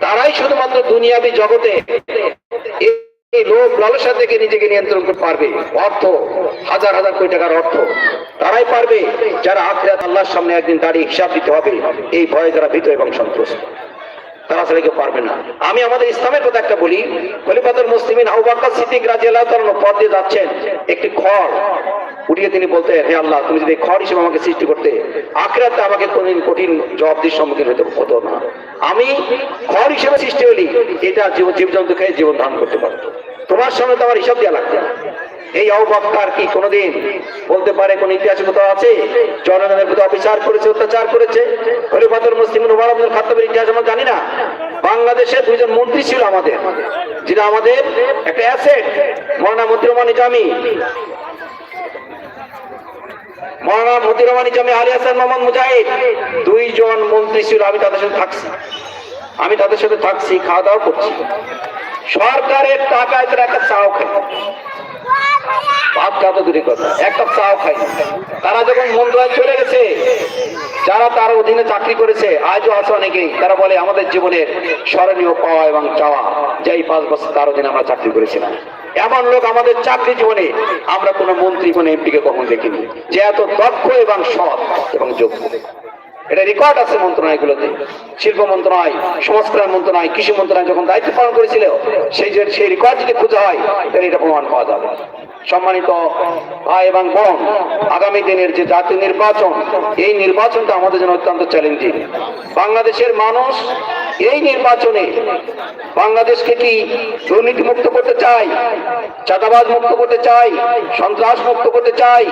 তারাই শুধুমাত্র দুনিয়াবি জগতে এই- লোভ লালসা থেকে নিজেকে নিয়ন্ত্রণ করতে পারবে। অর্থ, হাজার হাজার কোটি টাকার অর্থ। তারাই পারবে যারা আখরাত আল্লাহর সামনে একদিন দাঁড়িয়ে হিসাব দিতে হবে। এই ভয়ে যারা ভীত এবং সন্ত্রস্ত। তারা আসলে কেউ পারবে না। আমি আমাদের ইসলামের কথা একটা বলি, খলিফাতুল মুসলিমিন আবু সিদ্দিক রাদিয়াল্লাহু তাআলা পথ দিয়ে যাচ্ছেন, একটি খড় উঠিয়ে তিনি বলতে, হে আল্লাহ, তুমি যদি খড় হিসেবে আমাকে সৃষ্টি করতে, আখরাতে আমাকে কোনদিন কঠিন জবাবদির সম্মুখীন হতে হতো না। আমি খড় হিসেবে সৃষ্টি হলি, এটা জীব, জীবজন্তু খেয়ে জীবন ধারণ করতে পারতো। তোমার সামনে তো আমার হিসাব দেওয়া লাগবে না। এই অবক্তার কি কোনোদিন বলতে পারে কোন ইতিহাসে কোথাও আছে? জনগণের প্রতি অবিচার করেছে, অত্যাচার করেছে। খলিফাতুল মুসলিম উমর খাত্তাবের ইতিহাস আমরা জানি না। বাংলাদেশে দুইজন মন্ত্রী ছিল আমাদের যেটা আমাদের একটা অ্যাসেট, মৌলানা মতির রহমান নিজামী। মৌলানা মতির রহমান নিজামী, আলী হাসান মোহাম্মদ মুজাহিদ, দুইজন মন্ত্রী ছিল, আমি তাদের সাথে থাকছি। আমি তাদের সাথে থাকছি, খাওয়া দাওয়া করছি। সরকারের টাকায় তারা একটা চাও খাই। তারা যখন মন্ত্রালয় চলে গেছে, যারা তার অধীনে চাকরি করেছে, আজও আছে অনেকেই, তারা বলে, আমাদের জীবনের স্মরণীয় পাওয়া এবং চাওয়া যে এই পাঁচ বছর তার অধীনে আমরা চাকরি করেছিলাম এমন লোক আমাদের চাকরি জীবনে আমরা কোনো মন্ত্রী কোনো এমপিকে কখনো দেখিনি। যে এত দক্ষ এবং সৎ এবং যোগ্য। এটা রেকর্ড আছে মন্ত্রণালয়গুলোতে। শিল্প মন্ত্রণালয়, সংস্কার মন্ত্রণালয়, কৃষি মন্ত্রণালয় যখন দায়িত্ব পালন করেছিল, সেই যে সেই রেকর্ড যদি খোঁজা হয়, তাহলে এটা প্রমাণ পাওয়া যাবে। সম্মানিত ভাই এবং বোন, আগামী দিনের যে জাতীয় নির্বাচন, এই নির্বাচনটা আমাদের জন্য অত্যন্ত চ্যালেঞ্জিং বাংলাদেশের মানুষ এই নির্বাচনে বাংলাদেশকে কি দুর্নীতি মুক্ত করতে চাই, চাঁদাবাজ মুক্ত করতে চাই, সন্ত্রাস মুক্ত করতে চাই,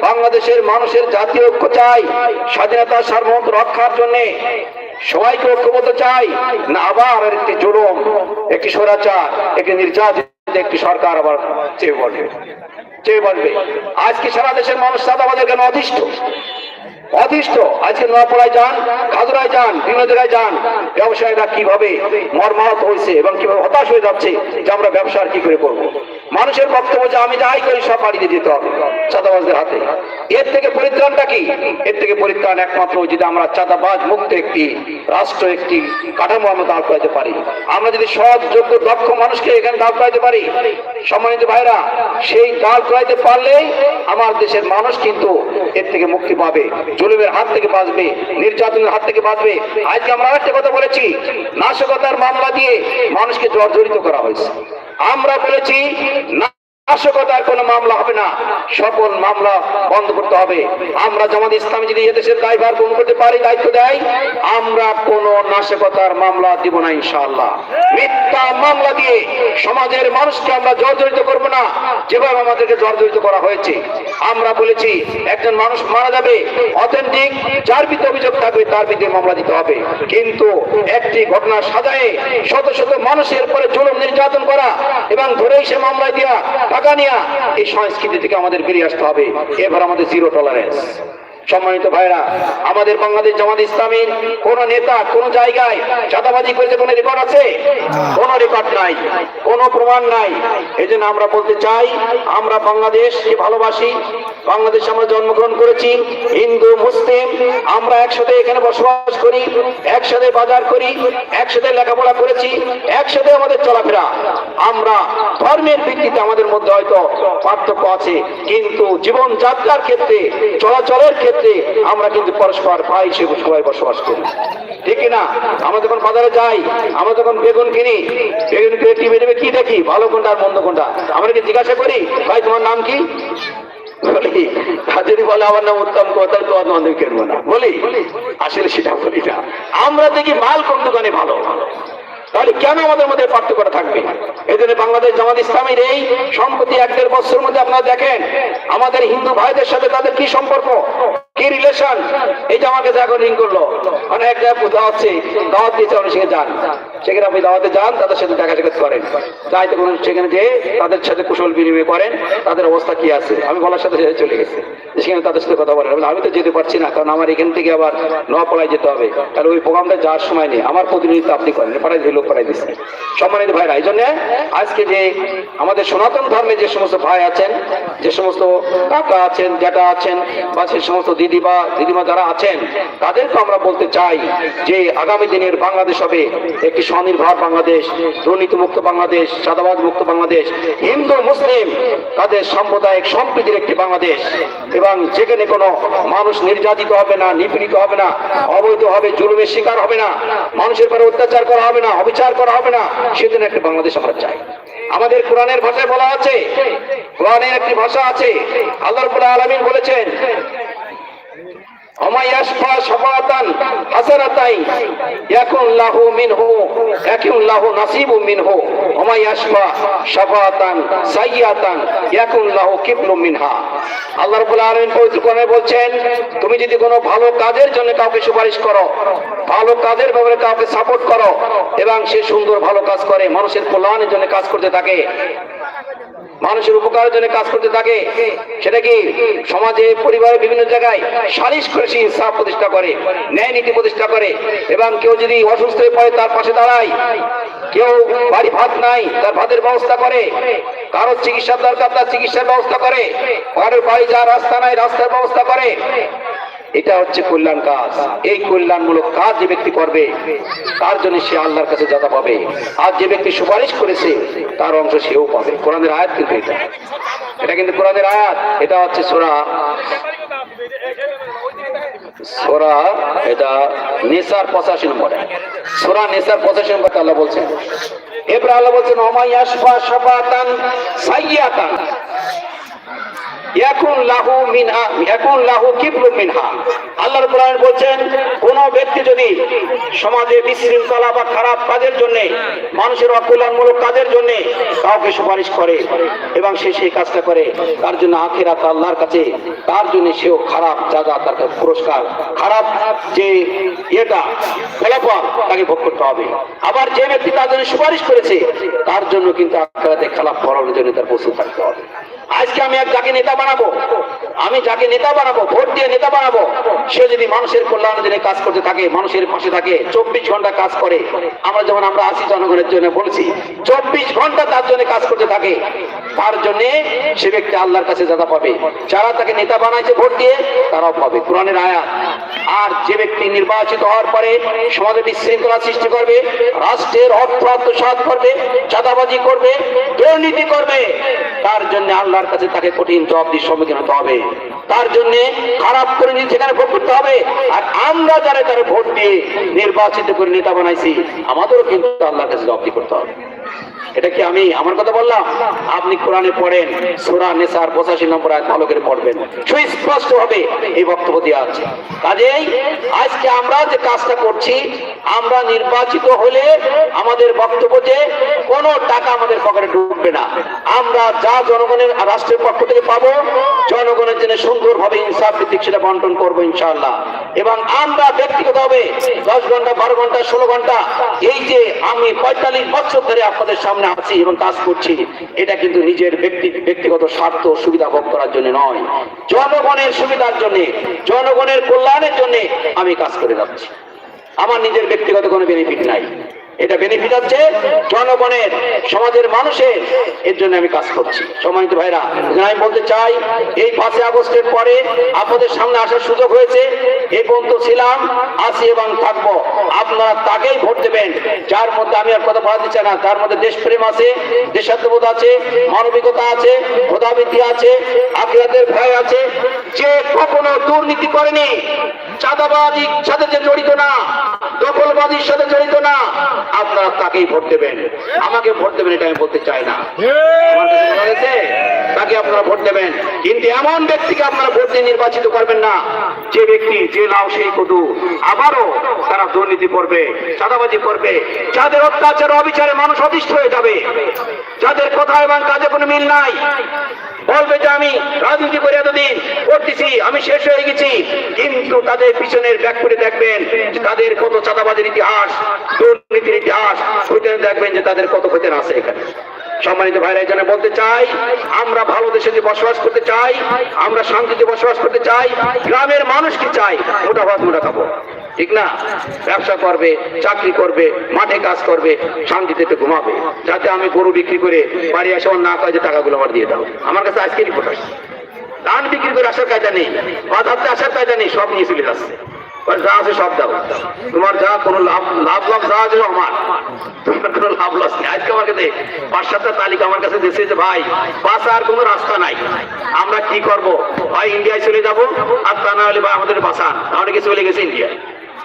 বাংলাদেশের মানুষের জাতীয় ঐক্য চাই, স্বাধীনতা সার্বভৌমত্ব রক্ষার জন্য সবাইকে ঐক্যবদ্ধ চাই, না আবার একটি জুলুম, একটি স্বৈরাচার, একটি নির্যাতিত একটি সরকার আবার চেয়ে বলবে? চেয়ে বলবে। আজকে সারা দেশের মানুষ চাঁদাবাদের কেন অধিষ্ঠ? অধিষ্ঠ আজকে নোয়াপাড়ায় যান, খাদুরায় যান বিভিন্ন জায়গায় যান, ব্যবসায়ীরা কীভাবে মর্মাহত হয়েছে এবং কীভাবে হতাশ হয়ে যাচ্ছে যে আমরা ব্যবসা আর কি করে করব। মানুষের বক্তব্য যে আমি যাই করি সব বাড়িতে দিতে হবে চাঁদাবাজদের হাতে। এর থেকে পরিত্রাণটা কি? এর থেকে পরিত্রাণ একমাত্র যদি আমরা চাঁদাবাজ মুক্ত একটি রাষ্ট্র, একটি কাঠামো আমরা দাঁড় করাতে পারি। আমরা যদি সৎ, যোগ্য, দক্ষ মানুষকে এখানে দাঁড় করাতে পারি, সম্মানিত ভাইরা সেই দাঁড় করাইতে পারলেই আমার দেশের মানুষ কিন্তু এর থেকে মুক্তি পাবে। জুলুমের হাত থেকে বাঁচবে, নির্যাতনের হাত থেকে বাঁচবে। আজকে আমরা একটা কথা বলেছি, নাশকতার মামলা দিয়ে মানুষকে জর্জরিত করা হয়েছে। আমরা বলেছি নাশকতার কোনো মামলা হবে না। সকল মামলা বন্ধ করতে হবে। আমরা জামাত ইসলামী যদি এদেশের দায়ভার গ্রহণ করতে পারি, দায়িত্ব দেয় আমরা কোন নাশকতার মামলা দিব না ইনশাআল্লাহ। মিথ্যা মামলা দিয়ে সমাজের মানুষকে আমরা জর্জরিত করব না। যেভাবে আমাদেরকে জর্জরিত করা হয়েছে। আমরা বলেছি, একজন মানুষ মারা যাবে, অথেন্টিক, যার বিরুদ্ধে অভিযোগ থাকবে, তার বিরুদ্ধে মামলা দিতে হবে। কিন্তু একটি ঘটনা সাজায়ে শত শত মানুষের পরে জুলুম নির্যাতন করা এবং ধরেই সে মামলায় দেওয়া টাকা নিয়ে এই সংস্কৃতি থেকে আমাদের বেরিয়ে আসতে হবে। এবার আমাদের জিরো টলারেন্স সম্মানিত ভাইরা, আমাদের বাংলাদেশ জামাত ইসলামীর কোন নেতা কোন জায়গায় চাঁদাবাজি করেছে কোন রেকর্ড আছে? কোন রেকর্ড নাই। কোন প্রমাণ নাই। এই আমরা বলতে চাই, আমরা বাংলাদেশকে ভালোবাসি বাংলাদেশে আমরা জন্মগ্রহণ করেছি, হিন্দু, মুসলিম, আমরা একসাথে এখানে বসবাস করি, একসাথে বাজার করি, একসাথে লেখাপড়া করেছি, একসাথে আমাদের চলাফেরা। আমরা ধর্মের ভিত্তিতে আমাদের মধ্যে হয়তো পার্থক্য আছে, কিন্তু জীবন যাত্রার ক্ষেত্রে, চলাচলের ক্ষেত্রে আমরা কিন্তু পরস্পর ভাই হিসেবে সবাই বসবাস করি। ঠিক না আমরা যখন বাজারে যাই, আমরা যখন বেগুন কিনি, বেগুন কিনে টিভি টিভি কি দেখি? ভালো কোনটা আর মন্দ কোনটা? আমরা কি জিজ্ঞাসা করি, ভাই, তোমার নাম কি? বলি নাম কথা আসলে সেটা আমরা দেখি মাল কোন দোকানে ভালো। তাহলে কেন আমাদের মধ্যে পার্থক্যটা থাকবে? জন্য বাংলাদেশ জামাত ইসলামের এই সম্প্রতি এক দেড় বছরের মধ্যে আপনারা দেখেন, আমাদের হিন্দু ভাইদের সাথে তাদের কি সম্পর্ক? কি রিলেশন এই যে আমাকে এখন রিং করল। মানে এক জায়গায় হচ্ছে দাওয়াত দিয়েছে অনেক সেখানে যান। সেখানে আপনি দাওয়াতে যান, তাদের সাথে দেখা সাক্ষাৎ করেন। যাই তো সেখানে যেয়ে তাদের সাথে কুশল বিনিময় করেন, তাদের অবস্থা কি আছে? আমি বলার সাথে চলে গেছে। সেখানে তাদের সাথে কথা বলেন আমি তো যেতে পারছি না, কারণ আমার এখান থেকে আবার নোয়াপাড়ায় যেতে হবে। তাহলে ওই প্রোগ্রামটা যাওয়ার সময় নেই। আমার প্রতিনিধিত্ব আপনি করেন। পাড়ায় লোক পাড়ায় দিচ্ছে সম্মানিত ভাইরা, এই জন্য আজকে যে আমাদের সনাতন ধর্মে যে সমস্ত ভাই আছেন, যে সমস্ত কাকা আছেন, জ্যাঠা আছেন, বা সে সমস্ত দিদি বা দিদিমা যারা আছেন, তাদেরকে আমরা বলতে চাই যে আগামী দিনের বাংলাদেশ হবে একটি স্বনির্ভর বাংলাদেশ দুর্নীতি মুক্ত বাংলাদেশ চাঁদাবাদ মুক্ত বাংলাদেশ, হিন্দু, মুসলিম, তাদের সাম্প্রদায়িক সম্প্রীতির একটি বাংলাদেশ। এবং যেখানে কোনো মানুষ নির্যাতিত হবে না, নিপীড়িত হবে না, অবৈধ হবে, জুলুমের শিকার হবে না, মানুষের পরে অত্যাচার করা হবে না, অবিচার করা হবে না সেদিন একটা বাংলাদেশ আমরা চাই। আমাদের কোরআনের ভাষায় বলা আছে, কোরআনের একটি ভাষা আছে, আল্লাহ আলামিন বলেছেন বলছেন, তুমি যদি কোনো ভালো কাজের জন্য কাউকে সুপারিশ করো, ভালো কাজের ব্যাপারে কাউকে সাপোর্ট করো, এবং সে সুন্দর ভালো কাজ করে, মানুষের কল্যাণের জন্য কাজ করতে থাকে মানুষের উপকারের জন্য কাজ করতে থাকে। সেটা কি? সমাজে, পরিবারে বিভিন্ন জায়গায় সালিশ করে সে ইনসাফ প্রতিষ্ঠা করে, ন্যায় নীতি প্রতিষ্ঠা করে এবং কেউ যদি অসুস্থ হয়ে পড়ে, তার পাশে দাঁড়ায়। কেউ বাড়ি ভাত নাই, তার ভাতের ব্যবস্থা করে। কারও চিকিৎসার দরকার, তার চিকিৎসার ব্যবস্থা করে। কারোর বাড়ি যা রাস্তা নাই, রাস্তার ব্যবস্থা করে। এটা হচ্ছে কল্যাণ কাজ। এই কল্যাণমূলক কাজ যে ব্যক্তি করবে, তার জন্য সে আল্লাহর কাছে যাতা পাবে। আর যে ব্যক্তি সুপারিশ করেছে, তার অংশ সেও পাবে। কোরআনের আয়াত কিন্তু এটা। এটা কিন্তু কোরআনের আয়াত। এটা হচ্ছে সোরা সোরা এটা নেসার পঁচাশি নম্বরে সোরা নেসার পঁচাশি আল্লাহ বলছেন, এরপরে আল্লাহ বলছেন অমাইয়াসফা সাফাতান সাইয়াতান। এখন লাহু বলছেন, কোন ব্যক্তি যদি সমাজে খারাপ কাজের জন্য, মানুষের কাজের জন্য কাউকে সুপারিশ করে এবং সে সেই কাজটা করে, তার জন্য আখেরাত আল্লাহর কাছে, তার জন্য সেও খারাপ যা তার পুরস্কার। খারাপ যে এটা ফলাফল তাকে ভোগ করতে হবে। আবার যে ব্যক্তি তার জন্য সুপারিশ করেছে, তার জন্য কিন্তু আখেরাতে খারাপ ফলানোর জন্য তার প্রস্তুত থাকতে হবে। আজকে আমি এক যাকে নেতা বানাবো, আমি যাকে নেতা বানাবো, ভোট দিয়ে নেতা বানাবো, সে যদি মানুষের কল্যাণের জন্য কাজ করতে থাকে, মানুষের পাশে থাকে, চব্বিশ ঘণ্টা কাজ করে, আমরা যেমন আমরা আশি জনগণের জন্য বলছি, চব্বিশ ঘণ্টা তার জন্য কাজ করতে থাকে, তার জন্য সে ব্যক্তি আল্লাহর কাছে যাতা পাবে। যারা তাকে নেতা বানাইছে ভোট দিয়ে, তারাও পাবে। কোরআনের আয়াত, আর যে ব্যক্তি নির্বাচিত হওয়ার পরে সমাজে বিশৃঙ্খলা সৃষ্টি করবে, রাষ্ট্রের অর্থ আত্মসাৎ করবে, চাঁদাবাজি করবে, দুর্নীতি করবে। তার জন্য আল্লাহর কাছে তাকে কঠিন জবাবদির সম্মুখীন হতে হবে। তার জন্য খারাপ করে নিয়ে সেখানে ভোট করতে হবে। আর আমরা যারা তারা ভোট দিয়ে নির্বাচিত করে নেতা বানাইছি, আমাদেরও কিন্তু আল্লাহর কাছে জবাবদি করতে হবে। এটা কি আমি আমার কথা বললাম? আপনি কোরআনে পড়েন, সুরা নেসার পঁচাশি নম্বর আয়াত ভালো করে পড়বেন। সুস্পষ্ট হবে এই বক্তব্য দেওয়া আছে। কাজেই আজকে আমরা যে কাজটা করছি, আমরা নির্বাচিত হলে আমাদের বক্তব্য যে কোনো টাকা আমাদের পকেটে ঢুকবে না। আমরা যা জনগণের রাষ্ট্রের পক্ষ থেকে পাবো, জনগণের জন্য সুন্দরভাবে ইনসাফ ভিত্তিক সেটা বন্টন করব ইনশাআল্লাহ। এবং আমরা ব্যক্তিগতভাবে দশ ঘণ্টা, বারো ঘণ্টা, ষোলো ঘণ্টা, এই যে আমি পঁয়তাল্লিশ বছর ধরে আপনাদের সামনে আছি এবং কাজ করছি, এটা কিন্তু নিজের ব্যক্তি, ব্যক্তিগত স্বার্থ সুবিধা ভোগ করার জন্য নয়। জনগণের সুবিধার জন্য, জনগণের কল্যাণের জন্য আমি কাজ করে যাচ্ছি। আমার নিজের ব্যক্তিগত কোনো বেনিফিট নাই। এটা বেনিফিট হচ্ছে জনগণের, সমাজের মানুষের। এর জন্য আমি কাজ করছি। সম্মানিত ভাইরা আমি বলতে চাই, এই পাঁচই আগস্টের পরে আপনাদের সামনে আসার সুযোগ হয়েছে। এই পর্যন্ত ছিলাম, আছি এবং থাকব। আপনারা তাকেই ভোট দেবেন। যার মধ্যে আমি আর কথা বলাতে চাই না। তার মধ্যে দেশপ্রেম আছে, দেশাত্মবোধ আছে, মানবিকতা আছে খোদাবৃত্তি আছে আখিরাতের ভয় আছে। যে কখনো দুর্নীতি করেনি চাঁদাবাজির সাথে যে জড়িত না দখলবাজির সাথে জড়িত না আপনারা তাকেই ভোট দেবেন। আমাকে ভোট দেবেন এটা আমি বলতে চাই না। আমার কাছে বলা গেছে, তাকে আপনারা ভোট দেবেন। কিন্তু এমন ব্যক্তিকে আপনারা ভোট দিয়ে নির্বাচিত করবেন না। যে ব্যক্তি যে লাও সেই কদু। আবারও তারা দুর্নীতি করবে, চাঁদাবাজি করবে। যাদের অত্যাচার অবিচারে মানুষ অতিষ্ঠ হয়ে যাবে, যাদের কথা এবং কাজে কোনো মিল নাই। বলবে যে আমি রাজনীতি করে এতদিন, করতেছি, আমি শেষ হয়ে গেছি। কিন্তু তাদের পিছনের ব্যাক করে দেখবেন তাদের কত চাঁদাবাজির ইতিহাস, দুর্নীতির ইতিহাস। দেখবেন যে তাদের কত ক্ষতি আছে এখানে। সম্মানিত ভাইরা জন্য বলতে চাই, আমরা ভালো দেশে যে বসবাস করতে চাই, আমরা শান্তিতে বসবাস করতে চাই, গ্রামের মানুষ কি চাই, মোটা ভাত মোটা খাব। ঠিক না? ব্যবসা করবে, চাকরি করবে, মাঠে কাজ করবে, শান্তিতে তো ঘুমাবে, যাতে আমি গরু বিক্রি করে বাড়ি আসে আমার না কাজে টাকাগুলো আমার দিয়ে দাও। আমার কাছে আজকে রিপোর্ট আসছে। ধান বিক্রি করে আসার কায়দা নেই হাতে আসার কায়দা নেই, সব নিয়ে চলে যাচ্ছে। যা আছে সব দাও। তোমার যা কোনো লাভ লাভ লাভ যা আছে আমার। তোমার কোনো লাভ লস নেই। আজকে আমার পাঁচ সাতটা তালিকা আমার কাছে দিয়েছে যে, ভাই বাঁচার কোনো রাস্তা নাই। আমরা কি করব? ভাই, ইন্ডিয়ায় চলে যাব। আর তা না হলে ভাই, আমাদের বাঁচান অনেকে চলে গেছে ইন্ডিয়ায়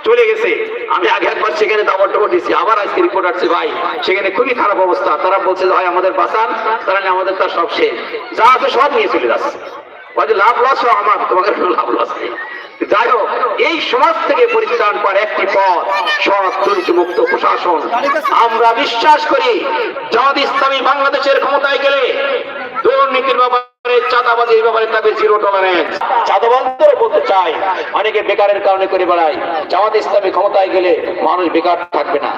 চলে গেছে। আমি আগে একবার সেখানে দাবার টবর দিচ্ছি আবার আজকে রিপোর্ট আসছে, ভাই, সেখানে খুবই খারাপ অবস্থা। তারা বলছে ভাই, আমাদের বাঁচান তারা আমাদের তার সব শেষ। যা আছে সব নিয়ে চলে যাচ্ছে। লাভ লস আমার। তোমাকে লাভ লস নেই। যাই হোক এই সমাজ থেকে পরিত্রাণ একটি মুক্ত প্রশাসন। আমরা বিশ্বাস করি ইসলামী বাংলাদেশের ক্ষমতায় গেলে দুর্নীতির চাঁদাবাজির ব্যাপারে জিরো টলারেন্স বলতে চাই, অনেকে বেকারের কারণে করে বেড়ায়। জামাত ইসলামী ক্ষমতায় গেলে মানুষ বেকার থাকবে না।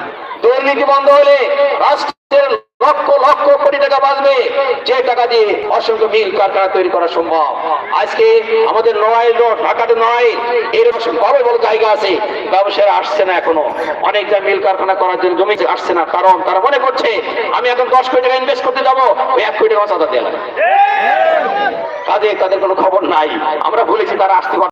দুর্নীতি বন্ধ হলে রাষ্ট্রের লক্ষ লক্ষ কোটি টাকা বাঁচবে। যে টাকা দিয়ে অসংখ্য মিল কারখানা তৈরি করা সম্ভব। আজকে আমাদের ঢাকাতে নয় এরকম বড় বড় জায়গা আছে। ব্যবসায়ীরা আসছে না এখনও। অনেকটা মিল কারখানা করার জন্য জমি আসছে না। কারণ তারা মনে করছে আমি এখন দশ কোটি টাকা ইনভেস্ট করতে যাব ওই এক কোটি টাকা চাঁদা দেওয়া লাগে কাজে তাদের কোনো খবর নাই। আমরা বলেছি তারা আসতে